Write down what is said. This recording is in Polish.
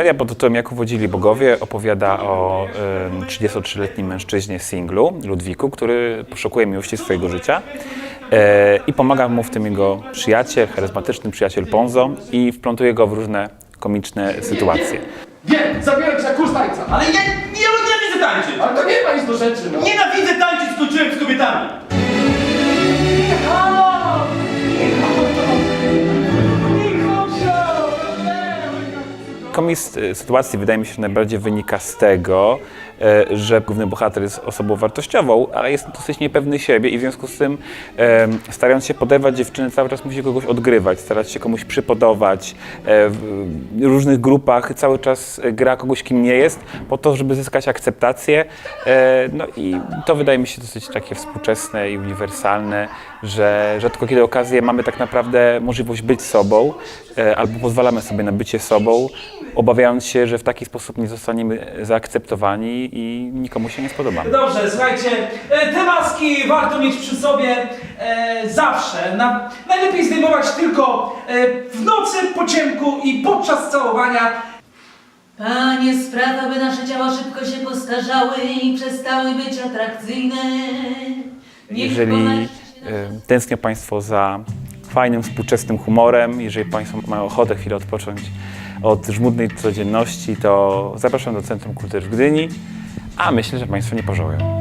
Komedia pod tytułem Jak uwodzili bogowie opowiada o em, 33-letnim mężczyźnie singlu, Ludwiku, który poszukuje miłości swojego życia e, i pomaga mu w tym jego przyjaciel, charyzmatyczny przyjaciel Ponzo i wplątuje go w różne komiczne sytuacje. Wiem, zabieram cię na kurs tańca. Ale ja, ja nienawidzę tańczyć! Ale to nie ma nic do rzeczy, no. Nienawidzę tańczyć, skończyłem z kobietami! Komizm y, sytuacji wydaje mi się że najbardziej wynika z tego, że główny bohater jest osobą wartościową, ale jest dosyć niepewny siebie i w związku z tym starając się poderwać dziewczyny cały czas musi kogoś odgrywać, starać się komuś przypodobać, e, w różnych grupach cały czas e, gra kogoś kim nie jest po to, żeby zyskać akceptację. E, No i to wydaje mi się dosyć takie współczesne i uniwersalne, że rzadko kiedy okazję mamy tak naprawdę możliwość być sobą e, albo pozwalamy sobie na bycie sobą, obawiając się, że w taki sposób nie zostaniemy zaakceptowani i nikomu się nie spodobamy. Dobrze, słuchajcie, e, te maski warto mieć przy sobie e, zawsze. Na, najlepiej zdejmować tylko e, w nocy, po ciemku i podczas całowania. Panie, sprawa, by nasze ciała szybko się postarzały i przestały być atrakcyjne. Niech Jeżeli e, tęsknią Państwo za fajnym, współczesnym humorem, jeżeli Państwo mają ochotę chwilę odpocząć od żmudnej codzienności, to zapraszam do Centrum Kultury w Gdyni, a myślę, że Państwo nie pożałują.